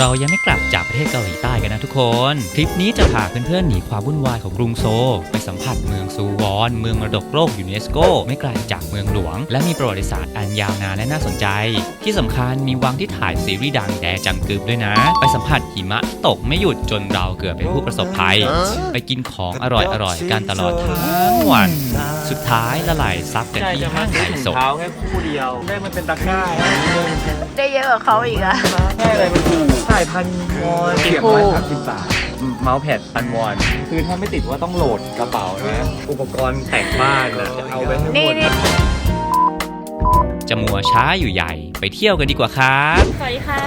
เรายังไม่กลับจากประเทศเกาหลีใต้กันนะทุกคน ทริปนี้จะพาเพื่อนๆหนีความวุ่นวายของกรุงโซลไปสัมผัสเมืองซูวอน เมืองมรดกโลกยูเนสโก ไม่ไกลจากเมืองหลวง และมีประวัติศาสตร์อันยาวนานและน่าสนใจ ที่สำคัญมีวังที่ถ่ายซีรีส์ดังแดจังกึบด้วยนะ ไปสัมผัสหิมะตกไม่หยุดจนเราเกือบเป็นผู้ประสบภัย ไปกินของอร่อยๆกันตลอดทั้งวัน สุดท้ายละลายซับกันใช่ที่จะมาห้างซื้ไฮอถุงโซเท้าแค่คู่เดียวได้มันเป็นตะกร้าได้เยอะกว่าเขาอีกอะใช่อะไรมันถูกใช่พันวอนถูกเก็บไว้สามสิบบาทเมาส์แพดพันวอนคือถ้าไม่ติดว่าต้องโหลดกระเป๋านะอุปกรณ์แต่งบ้านนะจะเอาไปให้หมนี่ดนี่จะมัวช้าอยู่ใหญ่ไปเที่ยวกันดีกว่าครับ สวัสดีค่ะ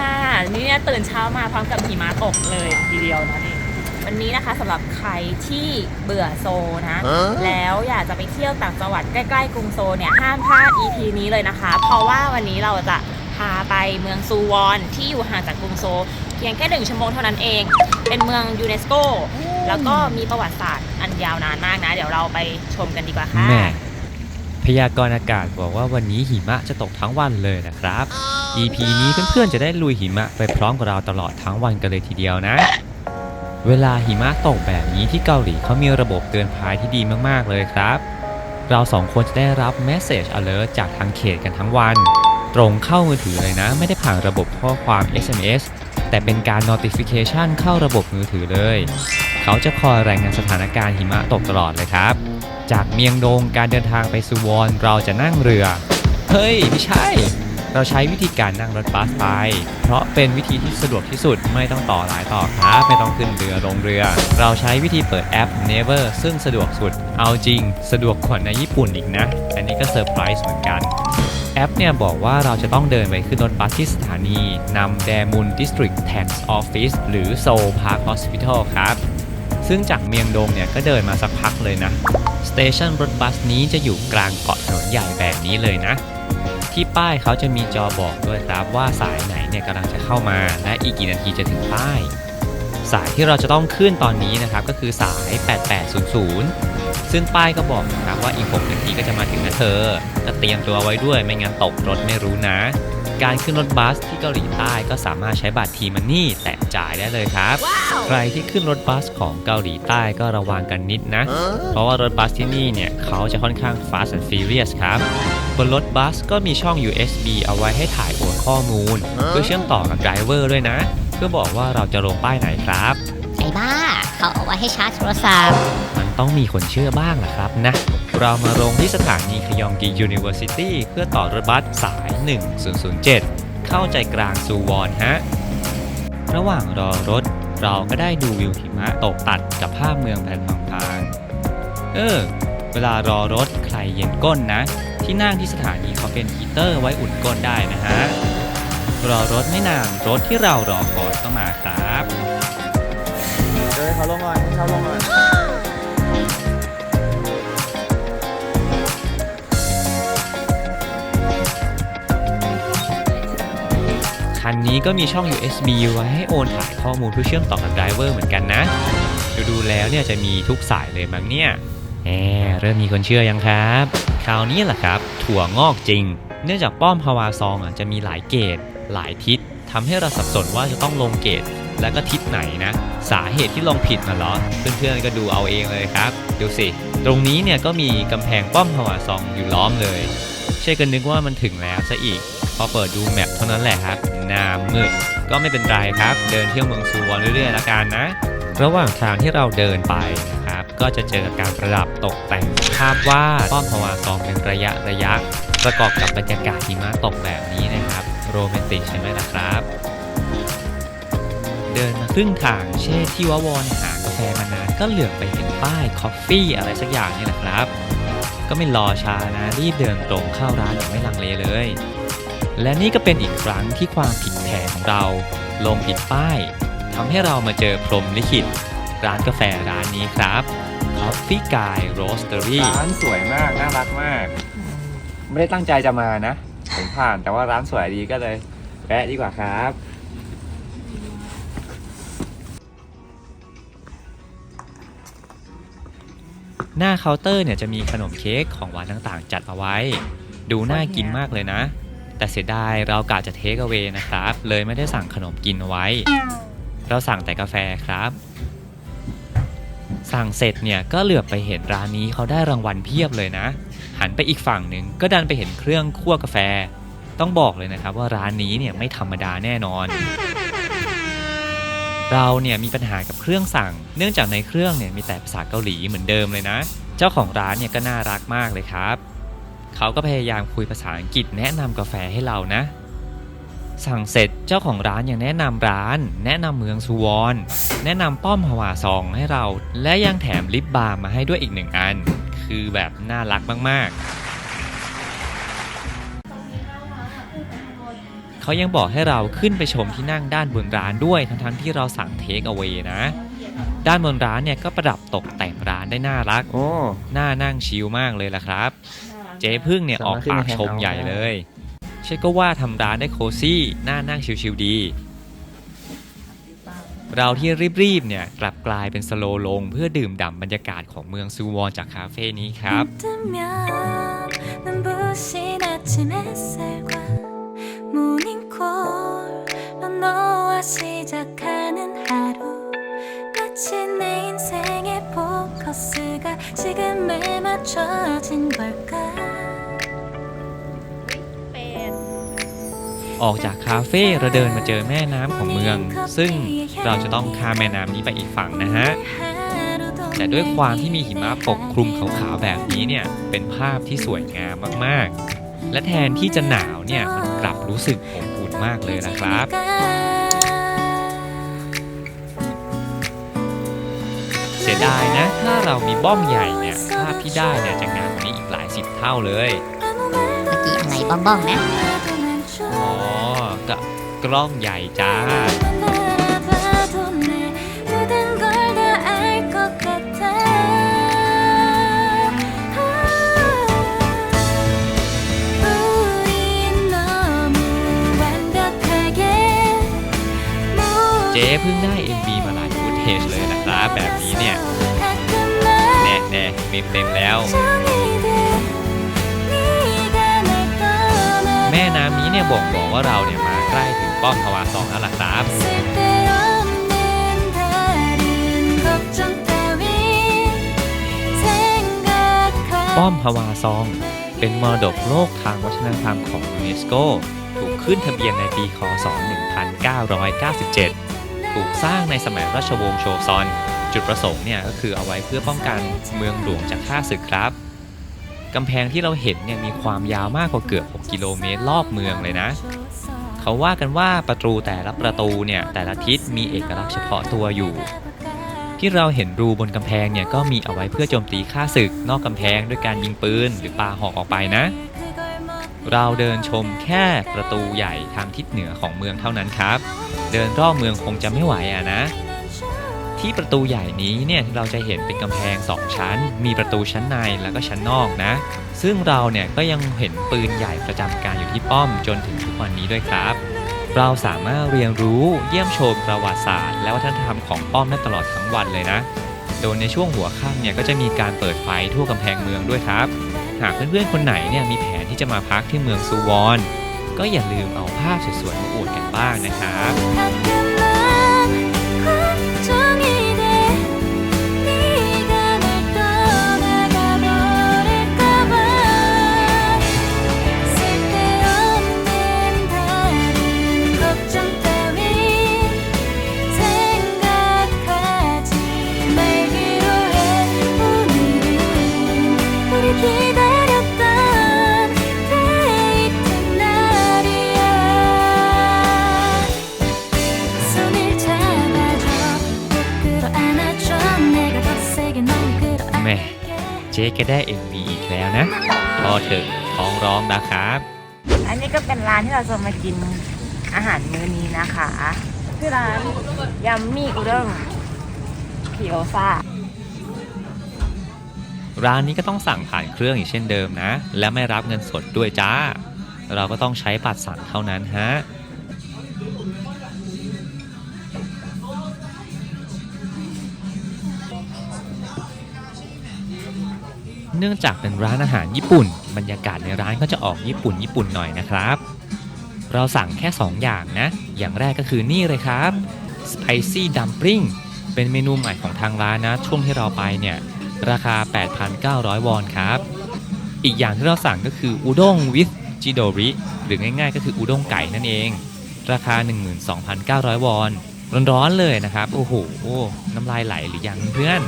นี่เนี่ยตื่นเช้ามาพร้อมกับหิมะตกเลยทีเดียวนะนี่ วันนี้นะคะสำหรับใครที่เบื่อโซนะ แล้วอยากจะไปเที่ยวต่างจังหวัดใกล้ๆกรุงโซเนี่ยห้ามพลาด EP นี้เลยนะคะ เพราะว่าวันนี้เราจะพาไปเมืองซูวอนที่อยู่ห่างจากกรุงโซ เพียงแค่หนึ่งชั่วโมงเท่านั้นเอง เป็นเมืองยูเนสโกแล้วก็มีประวัติศาสตร์อันยาวนานมากนะ เดี๋ยวเราไปชมกันดีกว่าค่ะแม่พยากรณ์อากาศบอกว่าวันนี้หิมะจะตกทั้งวันเลยนะครับ EP นี้เพื่อนๆจะได้ลุยหิมะไปพร้อมกับเราตลอดทั้งวันกันเลยทีเดียวนะ เวลาหิมะตกแบบนี้ที่เกาหลีเขามีระบบเตือนภัยที่ดีมากๆเลยครับ เราสองคนจะได้รับ Message Alert จากทางเขตกันทั้งวัน ตรงเข้ามือถือเลยนะ ไม่ได้ผ่านระบบข้อความ SMS แต่เป็นการ Notification เข้าระบบมือถือเลย เขาจะคอยรายงานสถานการณ์หิมะตกตลอดเลยครับ จากเมียงดงการเดินทางไปซูวอนเราจะนั่งเรือ เฮ้ย ไม่ใช่ เราใช้วิธีการนั่งรถบัสไป เพราะเป็นวิธีที่สะดวกที่สุดไม่ต้องต่อหลายต่อครับ ไม่ต้องขึ้นเรือลงเรือ เราใช้วิธีเปิดแอป Never ซึ่งสะดวกสุด เอาจริง สะดวกกว่าในญี่ปุ่นอีกนะ อันนี้ก็เซอร์ไพรส์เหมือนกันแอปเนี่ยบอกว่าเราจะต้องเดินไปขึ้นรถบัสที่สถานีนำแดมุน District Tax Office หรือ Seoul Park Hospital ครับ ซึ่งจากเมียงดงเนี่ยก็เดินมาสักพักเลยนะ สเตชันรถบัสนี้จะอยู่กลางเกาะถนนใหญ่แบบนี้เลยนะ ที่ป้ายเขาจะมีจอบอกด้วยครับว่าสายไหนเนี่ยกำลังจะเข้ามา และอีกกี่นาทีจะถึงป้าย สายที่เราจะต้องขึ้นตอนนี้นะครับก็คือสาย 8800 ซึ่งป้ายก็บอกนะครับว่าอีก 6 นาทีก็จะมาถึงนะเธอ ก็เตรียมตัวไว้ด้วยไม่งั้นตกรถไม่รู้นะ การขึ้นรถบัสที่เกาหลีใต้ก็สามารถใช้บัตรทีมันนี่แตะจ่ายได้เลยครับใครที่ขึ้นรถบัสของเกาหลีใต้ก็ระวังกันนิดนะ เพราะว่ารถบัสที่นี่เนี่ยเขาจะค่อนข้าง fast and furious ครับบนรถบัสก็มีช่อง USB เอาไว้ให้ถ่ายโอนข้อมูล เพื่อเชื่อมต่อกับไดรเวอร์ด้วยนะ เพื่อบอกว่าเราจะลงป้ายไหนครับไอ้บ้า เขาเอาไว้ให้ชาร์จโทรศัพท์ มันต้องมีคนเชื่อบ้างแหละครับนะ เรามาลงที่สถานีคยองกี University เพื่อต่อรถบัสสาย 1007 เข้าใจกลางซูวอนฮะ ระหว่างรอรถเราก็ได้ดูวิวหิมะตกตัดกับภาพเมืองแผ่นพางๆ เออ เวลารอรถใครเย็นก้นนะ ที่นั่งที่สถานีเขาเป็นฮีเตอร์ไว้อุ่นก้นได้นะฮะ รอรถไม่นานรถที่เรารอคอยก็มาครับเดี๋ยเขาลงหน่อยให้เขาลงหน่อย นี้ก็มีช่อง USB ไว้ให้โอนถ่ายข้อมูลเพื่อเชื่อมต่อกับไดรเวอร์เหมือนกันนะ ดูดูแล้วเนี่ยจะมีทุกสายเลยมั้งเนี่ยแหมเริ่มมีคนเชื่อยังครับ คราวนี้แหละครับ ถั่วงอกจริง เนื่องจากป้อมฮาวาซองอะจะมีหลายเกตหลายทิศทำให้เราสับสนว่าจะต้องลงเกตแล้วก็ทิศไหนนะ สาเหตุที่ลงผิดน่ะเหรอ เพื่อนๆก็ดูเอาเองเลยครับ ดูสิ ตรงนี้เนี่ยก็มีกำแพงป้อมฮาวาซองอยู่ล้อมเลยใช่กันนึกว่ามันถึงแล้วซะอีก พอเปิดดูแมปเท่านั้นแหละครับ หน้ามืด ก็ไม่เป็นไรครับ เดินเที่ยวเมืองซูวนเรื่อยๆแล้วกันนะ ระหว่างทางที่เราเดินไปนะครับ ก็จะเจอการประดับตกแต่งภาพวาดป้อมพวาซองเป็นระยะระยะ ประกอบกับบรรยากาศหิมะตกแบบนี้นะครับ โรแมนติกใช่ไหมล่ะครับเดินมาครึ่งทางเช่ที่วาวอนหากาแฟมานานก็เหลือบไปเห็นป้ายคอฟฟี่อะไรสักอย่างนี่แหละครับ ก็ไม่รอช้านะรีบเดินตรงเข้าร้านอย่างไม่ลังเลเลย และนี่ก็เป็นอีกครั้งที่ความผิดแผนของเรา ลงผิดป้ายทำให้เรามาเจอพรหมลิขิต ร้านกาแฟร้านนี้ครับ Coffee Guy Roastery ร้านสวยมาก น่ารักมาก ไม่ได้ตั้งใจจะมานะ ผมผ่านแต่ว่าร้านสวยดีก็เลยแวะดีกว่าครับ หน้าเคาน์เตอร์เนี่ยจะมีขนมเค้กของหวานต่างๆ จัดเอาไว้ ดูน่ากินมากเลยนะ แต่เสียดายเรากะจะเทคเอา a y นะครับ เลยไม่ได้สั่งขนมกินไว้ เราสั่งแต่กาแฟครับ สั่งเสร็จเนี่ยก็เหลือบไปเห็นร้านนี้เขาได้รางวัลเพียบเลยนะ หันไปอีกฝั่งหนึ่งก็ดันไปเห็นเครื่องคั่วกาแฟ ต้องบอกเลยนะครับว่าร้านนี้เนี่ยไม่ธรรมดาแน่นอน เราเนี่ยมีปัญหากับเครื่องสั่ง เนื่องจากในเครื่องเนี่ยมีแต่ภาษาเกาหลีเหมือนเดิมเลยนะ เจ้าของร้านเนี่ยก็น่ารักมากเลยครับ เขาก็พยายามคุยภาษาอังกฤษแนะนำกาแฟให้เรานะ สั่งเสร็จเจ้าของร้านยังแนะนำร้าน แนะนำเมืองซูวอนแนะนำป้อมฮวาซองให้เรา และยังแถมลิปบาล์มมาให้ด้วยอีกหนึ่งอัน คือแบบน่ารักมากๆ เขายังบอกให้เราขึ้นไปชมที่นั่งด้านบนร้านด้วยทั้งๆที่เราสั่งเทคเอาไว้นะด้านบนร้านเนี่ยก็ประดับตกแต่งร้านได้น่ารัก โอ้ น่านั่งชิลมากเลยล่ะครับ เจ๊พึ่งเนี่ยออกปากชมใหญ่เลยเช่ก็ว่าทำร้านได้โคซี่น่านั่งชิลๆดี เราที่รีบๆเนี่ยกลับกลายเป็นสโลว์ลงเพื่อดื่มด่ำบรรยากาศของเมืองซูวอนจากคาเฟ่นี้ครับ 뜨면 눈부신 아침 햇살과 모닝콜로 너와 시작하는 하루 마치 내 인생의 포커스가 지금에 맞춰진 걸까 ออกจากคาเฟ่เราเดินมาเจอแม่น้ำของเมือง ซึ่งเราจะต้องข้ามแม่น้ำนี้ไปอีกฝั่งนะฮะ แต่ด้วยความที่มีหิมะปกคลุมขาวๆแบบนี้เนี่ย เป็นภาพที่สวยงามมากๆ และแทนที่จะหนาวเนี่ย มันกลับรู้สึกอบอุ่นมากเลยนะครับเสียดายนะ ถ้าเรามีบ้อมใหญ่เนี่ย ภาพที่ได้เนี่ยจะงามกว่านี้อีกหลายสิบเท่าเลย เมื่อกี้อะไรบ้องๆนะ อ๋อกล้องใหญ่จ้า เจ๊เพิ่งได้ MV มาหลายฟุตเทจเลยนะครับแบบนี้เนี่ย แน่แน่เต็มเต็มแล้ว น้ำนี้เนี่ยบอกบอกว่าเราเนี่ยมาใกล้ถึงป้อมพวาซองแล้วล่ะครับ ป้อมพวาซอง เป็นมรดกโลกทางวัฒนธรรมของยูเนสโกถูกขึ้นทะเบียนในปีคศ 1997 ถูกสร้างในสมัยราชวงศ์โชซอน จุดประสงค์เนี่ยก็คือเอาไว้เพื่อป้องกันเมืองหลวงจากข้าศึกครับ กำแพงที่เราเห็นเนี่ยมีความยาวมากกว่าเกือบ 6 กิโลเมตรรอบเมืองเลยนะ เขาว่ากันว่าประตูแต่ละประตูเนี่ยแต่ละทิศมีเอกลักษณ์เฉพาะตัวอยู่ ที่เราเห็นรูบนกำแพงเนี่ยก็มีเอาไว้เพื่อโจมตีข้าศึก นอกกำแพงด้วยการยิงปืนหรือปาหอกออกไปนะ เราเดินชมแค่ประตูใหญ่ทางทิศเหนือของเมืองเท่านั้นครับ เดินรอบเมืองคงจะไม่ไหวอะนะ ที่ประตูใหญ่นี้เนี่ยเราจะเห็นเป็นกำแพงสองชั้น มีประตูชั้นในแล้วก็ชั้นนอกนะ ซึ่งเราเนี่ยก็ยังเห็นปืนใหญ่ประจำการอยู่ที่ป้อมจนถึงทุกวันนี้ด้วยครับ เราสามารถเรียนรู้เยี่ยมชมประวัติศาสตร์ และวัฒนธรรมของป้อมได้ตลอดทั้งวันเลยนะ โดยในช่วงหัวค่ำเนี่ยก็จะมีการเปิดไฟทั่วกำแพงเมืองด้วยครับ หากเพื่อนๆคนไหนเนี่ยมีแผนที่จะมาพักที่เมืองซูวอนก็อย่าลืมเอาภาพสวยๆมาอวดกันบ้างนะครับ อันนี้ก็เป็นร้านที่เราจะมากินอาหารมื้อนี้นะคะคือร้านยัมมี่อุด้งพิโอซาร้านนี้ก็ต้องสั่งผ่านเครื่องอีกเช่นเดิมนะ และไม่รับเงินสดด้วยจ้า เราก็ต้องใช้บัตรสั่งเท่านั้นฮะ เนื่องจากเป็นร้านอาหารญี่ปุ่น บรรยากาศในร้านก็จะออกญี่ปุ่นญี่ปุ่นหน่อยนะครับ เราสั่งแค่ 2 อย่างนะ อย่างแรกก็คือนี่เลยครับ Spicy Dumpling เป็นเมนูใหม่ของทางร้านนะ ช่วงที่เราไปเนี่ย ราคา 8,900 วอนครับ อีกอย่างที่เราสั่งก็คืออุด้ง with จิโดริ หรือง่ายๆ ก็คืออุด้งไก่นั่นเอง ราคา 12,900 วอน ร้อนๆเลยนะครับ โอ้โห น้ำลายไหลหรือยังเพื่อน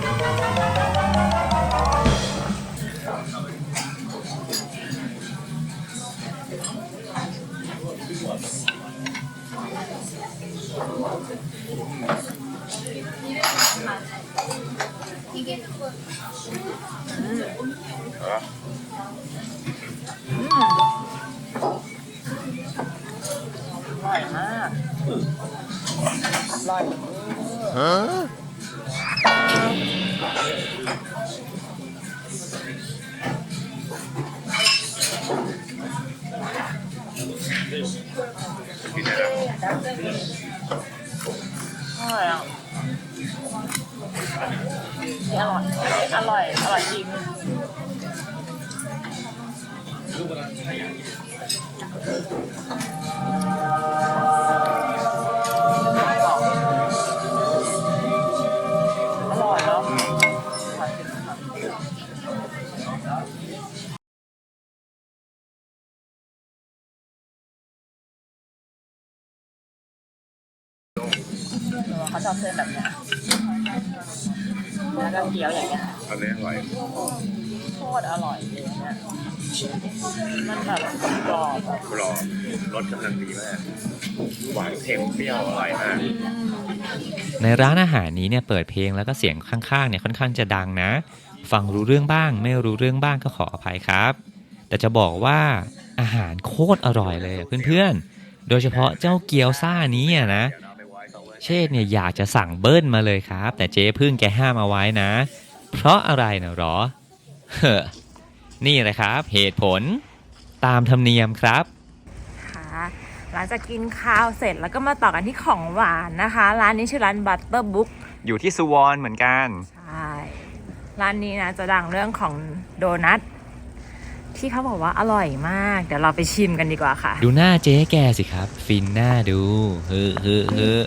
อยอร่อยอะอร่อย อร่อย อร่อยจริง ชอบเส้นแบบเนี้ยแล้วก็เกี๊ยวอย่างเงี้ยอันนี้อร่อยโคตรอร่อยเลยเนี่ยมันแบบกรอบอะกรอบรสกำลังดีมากหวานเค็มเปรี้ยวอร่อยมากในร้านอาหารนี้เนี่ยเปิดเพลงแล้วก็เสียงข้างๆเนี่ยค่อนข้างจะดังนะ ฟังรู้เรื่องบ้าง ไม่รู้เรื่องบ้างก็ขออภัยครับ แต่จะบอกว่าอาหารโคตรอร่อยเลยอะเพื่อนๆ โดยเฉพาะเจ้าเกี๊ยวซ่านี้อะนะ เชษเนี่ยอยากจะสั่งเบิ้ลมาเลยครับ แต่เจ๊พึ่งแกห้ามเอาไว้นะ เพราะอะไรนะหรอเฮ้อนี่เลยครับ เหตุผลตามธรรมเนียมครับ ค่ะหลังจากกินข้าวเสร็จแล้วก็มาต่อกันที่ของหวานนะคะ ร้านนี้ชื่อร้าน Butter Book อยู่ที่สุวรรณเหมือนกัน ใช่ ร้านนี้นะจะดังเรื่องของโดนัท ที่เขาบอกว่าอร่อยมาก เดี๋ยวเราไปชิมกันดีกว่าค่ะ ดูหน้าเจ๊แกสิครับ ฟินหน้าดูเฮ้อเฮ้อเฮ้อ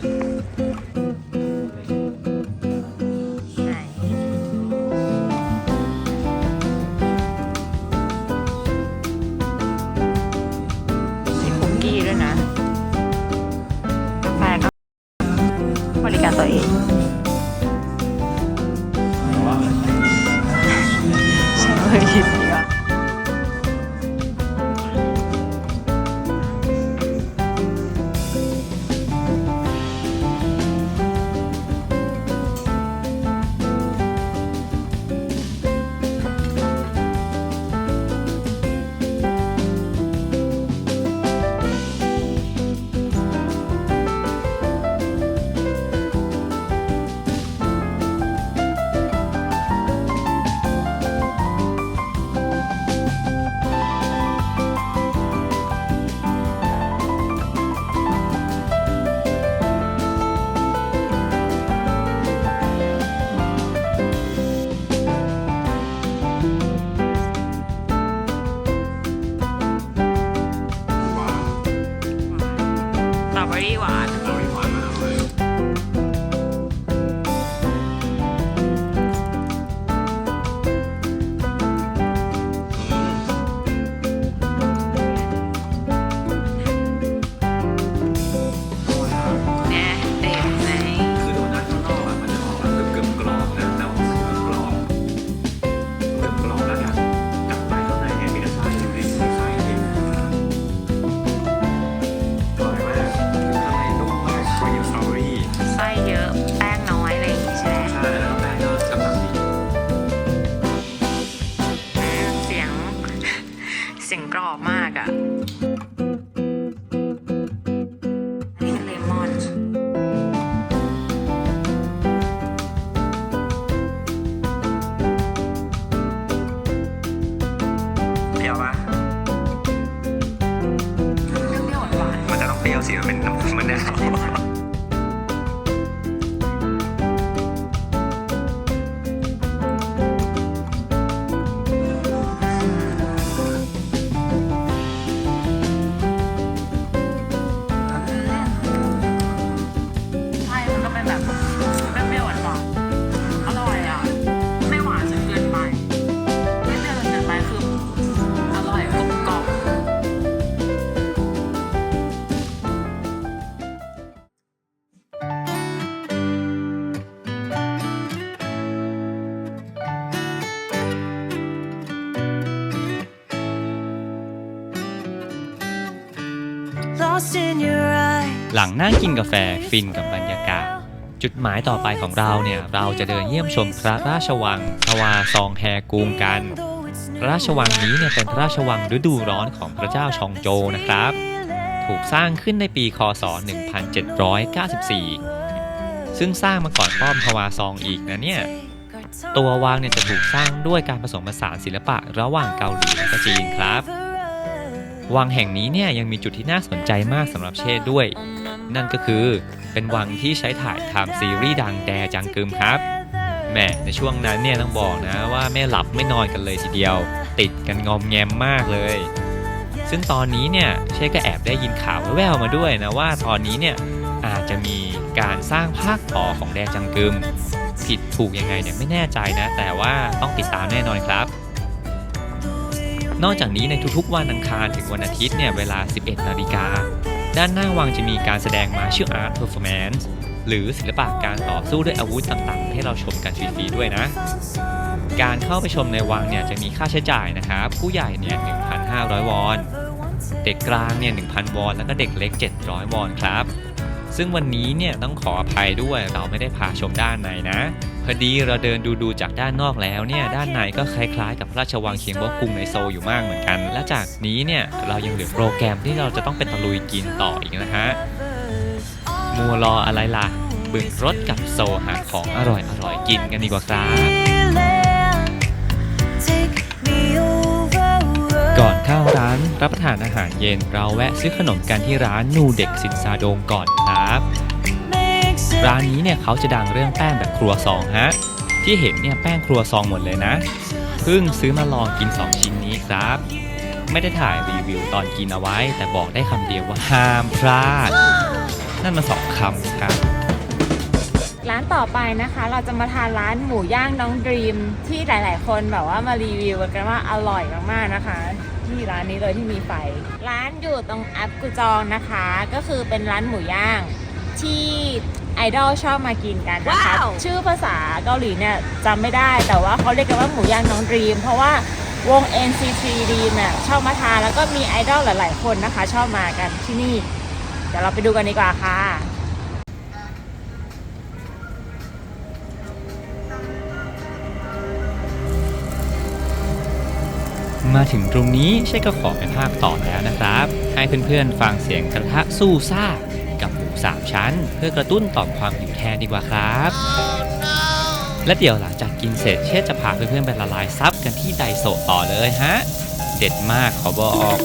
มีคุกกี้ด้วยนะกาแฟก็บริการตัวเอง ใช่เลย ลังนั่งกินกาแฟฟินกับบรรยากาศ จุดหมายต่อไปของเราเนี่ย เราจะเดินเยี่ยมชมพระราชวังทวาซองแฮกุงกัน พระราชวังนี้เนี่ยเป็นพระราชวังฤดูร้อนของพระเจ้าชองโจนะครับ ถูกสร้างขึ้นในปีคศ 1794 ซึ่งสร้างมาก่อนป้อมทวาซองอีกนะเนี่ยตัววังเนี่ยจะถูกสร้างด้วยการผสมผสานศิลปะระหว่างเกาหลีและจีนครับ วังแห่งนี้เนี่ยยังมีจุดที่น่าสนใจมากสำหรับเชษด้วย นั่นก็คือ เป็นวังที่ใช้ถ่ายทำซีรีส์ดังแดจังกึมครับแหม่ในช่วงนั้นเนี่ยต้องบอกนะว่าไม่หลับไม่นอนกันเลยทีเดียว ติดกันงอมแงมมากเลย ซึ่งตอนนี้เนี่ยเชก็แอบได้ยินข่าวแว่วๆมาด้วยนะว่าตอนนี้เนี่ยอาจจะมีการสร้างภาคต่อของแดจังกึม ผิดถูกยังไงเนี่ยไม่แน่ใจนะ แต่ว่าต้องติดตามแน่นอนครับ นอกจากนี้ในทุกๆวันอังคารถึงวันอาทิตย์เนี่ยเวลา 11 นาฬิกา ด้านหน้าวังจะมีการแสดง Martial Art Performance หรือศิลปะการต่อสู้ด้วยอาวุธต่างๆ ให้เราชมกันฟรีๆด้วยนะ การเข้าไปชมในวังเนี่ยจะมีค่าใช้จ่ายนะครับ ผู้ใหญ่เนี่ย 1,500 วอน เด็กกลางเนี่ย 1,000 วอน แล้วก็เด็กเล็ก 700 วอนครับ ซึ่งวันนี้เนี่ยต้องขออภัยด้วยเราไม่ได้พาชมด้านในนะ พอดีเราเดินดูดูๆจากด้านนอกแล้วเนี่ยด้านในก็คล้ายๆ กับพระราชวังเคียงบกกุงในโซลอยู่มากเหมือนกัน และจากนี้เนี่ยเรายังเหลือโปรแกรมที่เราจะต้องเป็นตะลุยกินต่ออีกนะฮะมัวรออะไรล่ะบึกรถกับโซลหาของอร่อยอร่อยๆกินกันดีกว่าครับ Take me over. ก่อนเข้าร้านรับประทานอาหารเย็นเราแวะซื้อขนมกันที่ร้านนูเด็กสินซาโดงก่อนครับ Makes it ร้านนี้เนี่ยเขาจะดังเรื่องแป้งแบบครัวซองฮะ ที่เห็นเนี่ยแป้งครัวซองหมดเลยนะ เพิ่งซื้อมาลองกิน 2 ชิ้นนี้ครับ ไม่ได้ถ่ายรีวิวตอนกินเอาไว้ แต่บอกได้คำเดียวว่าห้ามพลาด นั่นมาสองคำครับร้านต่อไปนะคะ เราจะมาทานร้านหมูย่างน้องดรีม ที่หลาย ๆ คนแบบว่ามารีวิวกันว่าอร่อยมากๆนะคะที่ร้านนี้เลยที่มีไฟ ร้านอยู่ตรงแอปกุจองนะคะ ก็คือเป็นร้านหมูย่างที่ ไอดอลชอบมากินกันนะคะชื่อภาษาเกาหลีเนี่ยจำไม่ได้แต่ว่าเขาเรียกกันว่าหมูย่างน้องดรีม เพราะว่าวง NCT Dream เนี่ยชอบมาทานแล้วก็มีไอดอลหลาย ๆ คนนะคะ ชอบมากันที่นี่ เดี๋ยวเราไปดูกันดีกว่าค่ะ มาถึงตรงนี้ใช่ก็ขอไปภาคต่อแล้วนะครับ ให้เพื่อนๆฟังเสียงกระทะสู้ซ่า กับหมูสามชั้น เพื่อกระตุ้นต่อมความหิวแทนดีกว่าครับ และเดี๋ยวหลังจากกินเสร็จเชษจะพาเพื่อนๆไปละลายซับกันที่ไดโซะต่อเลยฮะ เด็ดมากขอบอก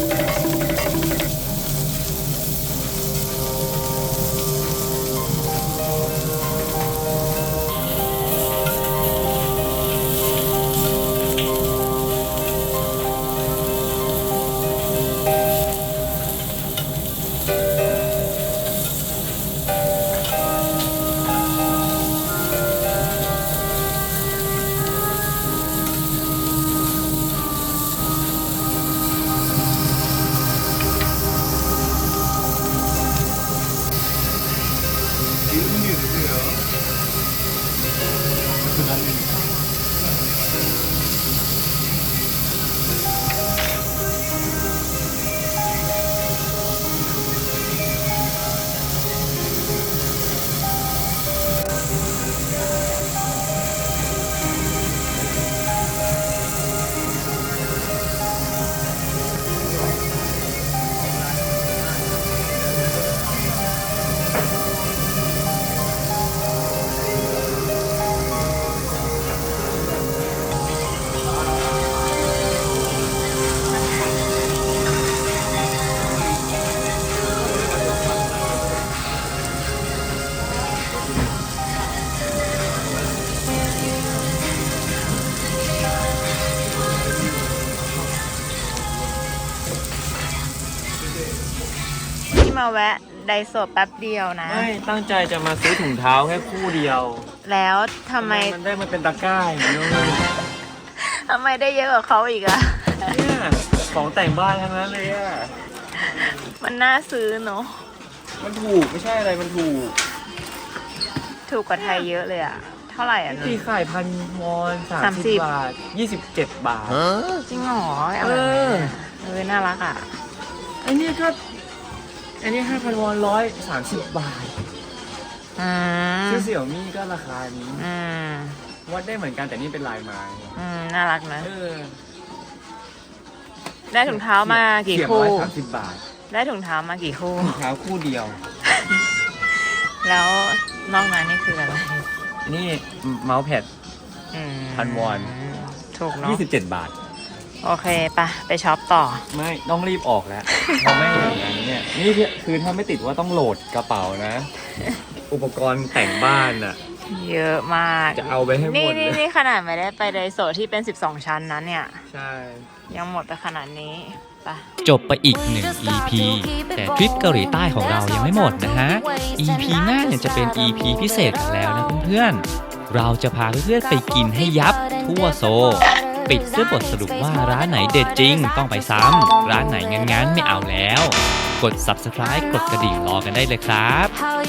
แวะไดโซะแป๊บเดียวนะ ไม่ตั้งใจจะมาซื้อถุงเท้าแค่คู่เดียวแล้วทำไมมันได้มาเป็นตะกร้าอย่างนี้เลยทำไมได้เยอะกว่าเขาอีกอะเนี่ยของแต่งบ้านทั้งนั้นเลยอะมันน่าซื้อเนอะมันถูกไม่ใช่อะไรมันถูก ถูกกว่าไทยเยอะเลยอะเท่าไหร่อะตีไข่พันวอนสามสามสิสิบบบาทยี่สิบเจ็ดบาทจริงเหรอเออเออน่ารักอะไอเนี่ยก็ อันนี้ห้าพันวอนร้อยสามสิบบาทอืมซื้อเสี่ยวมี่ก็ราคานี้ อืมวัดได้เหมือนกันแต่นี่เป็นลายไม้อืมน่ารักนะ เออได้ถุงเท้ามากี่เสียบคู่ ร้อยสามสิบบาทได้ถุงเท้ามากี่คู่รองเท้าคู่เดียว แล้วนอกนั้นนี่คืออะไรอันนี้เมาส์แพดอืมพันวอน ถูกเนาะยี่สิบเจ็ดบาท โอเคปะไปช็อปต่อ ไม่ต้องรีบออกแล้วเพราะไม่อย่างนั้นเนี่ยนี่คือถ้าไม่ติดว่าต้องโหลดกระเป๋านะ อุปกรณ์แต่งบ้านอะเยอะมาก จะเอาไปให้หมนี่ดเลนี่ยนี่ขนาดไม่ได้ไปไดโซที่เป็น 12 ชั้นนะเนี่ย ใช่ ยังหมดไปขนาดนี้ไปะจบไปอีกหนึ่ง EP แต่ทริปเกาหลีใต้ของเรายังไม่หมดนะฮะ EP หน้าเนี่ยจะเป็น EP พิเศษกันแล้วนะเพื่อนๆ เราจะพาเพื่อนๆไปกินให้ยับทั่วโซ ปิดด้วยบทสรุปว่าร้านไหนเด็ดจริง ต้องไปซ้ำร้านไหนงั้นๆไม่เอาแล้ว กด subscribe กดกระดิ่งรอกันได้เลยครับ How